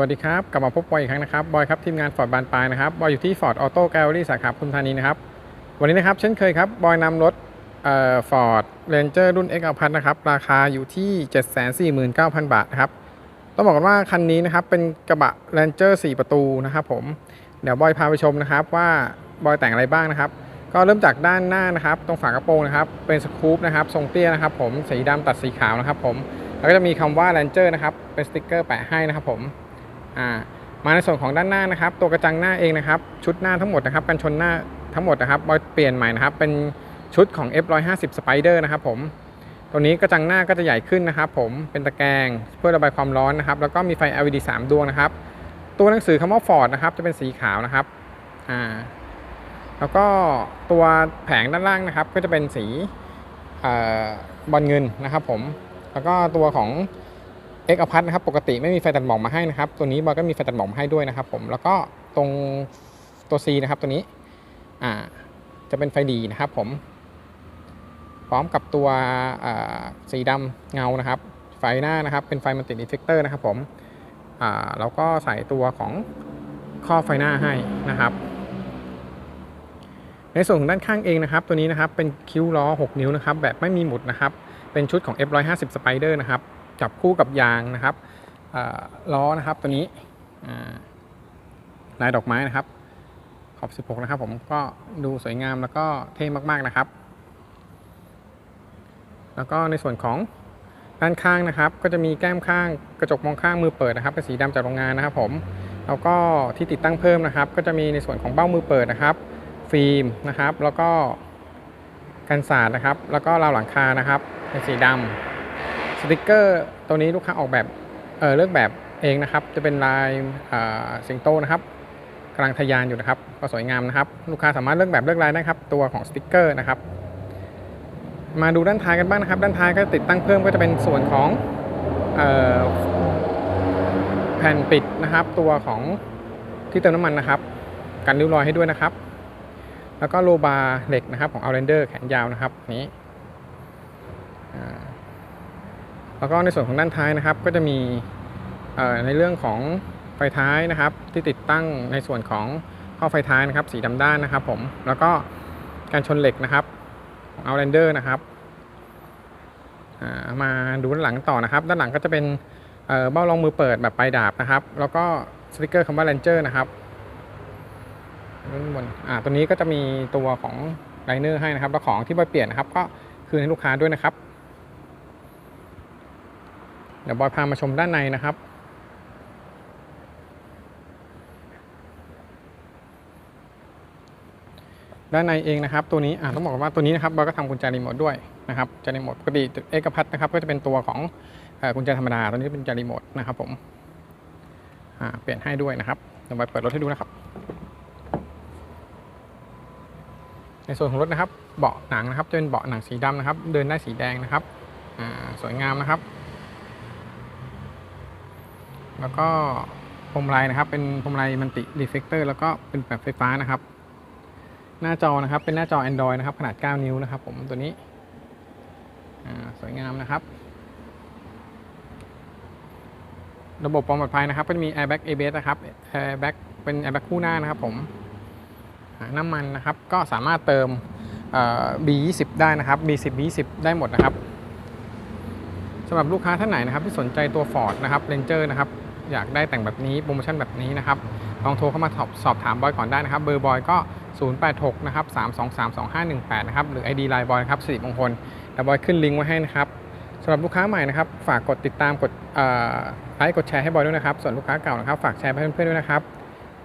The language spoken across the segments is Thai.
วัสดีครับ กลับมาพบบอยอีกครั้งนะครับ บอยครับทีมงานฟอร์ดบานปลายนะครับ บอยอยู่ที่ฟอร์ดออโต้แกลเลอรี่สาขาปทุมธานีนะครับ วันนี้นะครับเช่นเคยครับ บอยนำรถเอ่อฟอร์ดเรนเจอร์รุ่น X พันนะครับ ราคาอยู่ที่ 749,000 บาทนะครับ ต้องบอกกันว่าคันนี้นะครับเป็นกระบะเรนเจอร์4ประตูนะครับผม เดี๋ยวบอยพาไปชมนะครับว่าบอยแต่งอะไรบ้างนะครับ ก็เริ่มจากด้านหน้านะครับ ตรงฝากระโปรงนะครับ เป็นสกู๊ปนะครับทรงเตี้ยนะครับผม สีดำตัดสีขาวนะครับผม แล้วก็จะมีคำว่า Ranger นะครับ เป็นสติกเกอร์แปะให้นะครับผม อ่ามาในส่วนของด้านหน้านะครับ ตัวกระจังหน้าเองนะครับ ชุดหน้าทั้งหมดนะครับกันชนหน้าทั้งหมดนะครับบอยเปลี่ยนใหม่นะครับ เป็นชุดของ F150 Spider นะครับผมตัวนี้กระจังหน้าก็จะใหญ่ขึ้นนะครับ ผมเป็นตะแกรงเพื่อระบายความร้อนนะครับ แล้วก็มีไฟ LED 3 ดวงนะครับ ตัวหนังสือคำว่า Ford นะครับ จะเป็นสีขาวนะครับอ่าแล้วก็ตัวแผงด้านล่างนะครับ ก็จะเป็นสีอบอลเงินนะครับ ผมแล้วก็ตัวของ X อพัทนะครับปกติไม่มีไฟตัดหมอกมาให้นะครับ ตัวนี้บอยก็มีไฟตัดหมอกมาให้ด้วยนะครับ ผมแล้วก็ตรงตัว C นะครับตัวนี้อ่าจะเป็นไฟดีนะครับ ผม พร้อมกับตัวสีดำเงานะครับ ไฟหน้านะครับ เป็นไฟมันติดอิเฟกเตอร์นะครับ ผมอ่าแล้วก็ใส่ตัวของข้อไฟหน้าให้นะครับ ในส่วนของด้านข้างเองนะครับ ตัวนี้นะครับเป็นคิ้วล้อ 6 นิ้วนะครับ แบบไม่มีหมุดนะครับ เป็นชุดของ F150 Spider นะครับ จับคู่กับยางนะครับล้อนะครับตัวนี้ลายดอกไม้นะครับขอบ 16 นะครับผมก็ดูสวยงามแล้วก็เท่มากๆนะครับ แล้วก็ในส่วนของด้านข้างนะครับ ก็จะมีแก้มข้างกระจกมองข้างมือเปิดนะครับเป็นสีดำจากโรงงานนะครับผมแล้วก็ที่ติดตั้งเพิ่มนะครับ ก็จะมีในส่วนของเบ้ามือเปิดนะครับ ฟิล์มนะครับ แล้วก็กันสาดนะครับ แล้วก็ราวหลังคานะครับเป็นสีดำ สติกเกอร์ตัวนี้ลูกค้าออกแบบเออเลือกแบบเองนะครับ จะเป็นลายอ่าสิงโตนะครับกำลังทะยานอยู่นะครับ ก็สวยงามนะครับ ลูกค้าสามารถเลือกแบบเลือกลายได้ครับ ตัวของสติกเกอร์นะครับ มาดูด้านท้ายกันบ้างนะครับ ด้านท้ายก็ติดตั้งเพิ่มก็จะเป็นส่วนของเออแผ่นปิดนะครับ ตัวของที่เติมน้ำมันนะครับ กันริ้วรอยให้ด้วยนะครับ แล้วก็โลบาร์เหล็กนะครับของ Outlander แขนยาวนะครับนี้ แล้วก็ในส่วนของด้านท้ายนะครับก็จะมีในเรื่องของไฟท้ายนะครับ ที่ติดตั้งในส่วนของข้อไฟท้ายนะครับ สีดำด้านนะครับ ผมแล้วก็การชนเหล็กนะครับของ Outlander นะครับามาดูด้านหลังต่อนะครับ ด้านหลังก็จะเป็นเบ้ารองมือเปิดแบบปลายดาบนะครับ แล้วก็สติกเกอร์คำว่า Ranger นะครับด้านบนอ่าตัวนี้ก็จะมีตัวของไลเนอร์ให้นะครับแล้วของที่บอยเปลี่ยนนะครับ ก็คืนให้ลูกค้าด้วยนะครับ เดี๋ยวบอยพามาชมด้านในนะครับ ด้านในเองนะครับ ตัวนี้ต้องบอกว่าตัวนี้นะครับบอยก็ทำกุญแจรีโมทด้วยนะครับกุญแจรีโมทปกติเอกพัทนะครับ ก็จะเป็นตัวของกุญแจธรรมดาตัวนี้เป็นกุญแจรีโมทนะครับผมเปลี่ยนให้ด้วยนะครับเดี๋ยวบอยเปิดรถให้ดูนะครับ ในส่วนของรถนะครับ เบาะหนังนะครับจะเป็นเบาะหนังสีดำนะครับ เดินได้สีแดงนะครับสวยงามนะครับ แล้วก็พรมลายนะครับ เป็นพรมลายมันติรีเฟกเตอร์แล้วก็เป็นแบบไฟฟ้านะครับ หน้าจอนะครับเป็นหน้าจอ Android นะครับ ขนาด 9 นิ้วนะครับ ผมตัวนี้สวยงามนะครับ ระบบความปลอดภัยนะครับ ก็จะมี airbag ABS นะครับ airbag เป็น airbag คู่หน้านะครับ ผมน้ำมันนะครับก็สามารถเติมเอ่อ B20 ได้นะครับ B10 B20 ได้หมดนะครับสำหรับลูกค้าท่านไหนนะครับที่สนใจตัว Ford นะครับ Ranger นะครับ อยากได้แต่งแบบนี้โปรโมชั่นแบบนี้นะครับลองโทรเข้ามาสอบสอบถามบอยก่อนได้นะครับ เบอร์บอยก็ 086นะครับ3232518นะครับหรือ ID Line บอยครับสิริมงคลแต่บอยขึ้นลิงก์ไว้ให้นะครับสำหรับลูกค้าใหม่นะครับ ฝากกดติดตามกดไลค์กดแชร์ให้บอยด้วยนะครับ ส่วนลูกค้าเก่านะครับ ฝากแชร์ไปให้เพื่อนๆด้วยนะครับ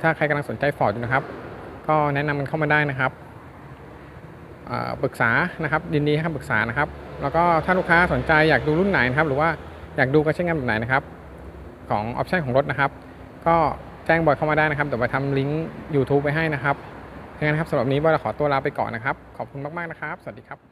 ถ้าใครกำลังสนใจ Ford อยู่นะครับ ก็แนะนำมันเข้ามาได้นะครับปรึกษานะครับยินดีให้คำปรึกษานะครับ แล้วก็ถ้าลูกค้าสนใจอยากดูรุ่นไหนนะครับ หรือว่าอยากดูการใช้งานแบบไหนนะครับ ของออปชันของรถนะครับ ก็แจ้งบอยเข้ามาได้นะครับ เดี๋ยวไปทำลิงก์ YouTube ไปให้นะครับงั้นครับสำหรับนนี้บอยขอตัวลาไปก่อนนะครับ ขอบคุณมาก ๆ นะครับ สวัสดีครับ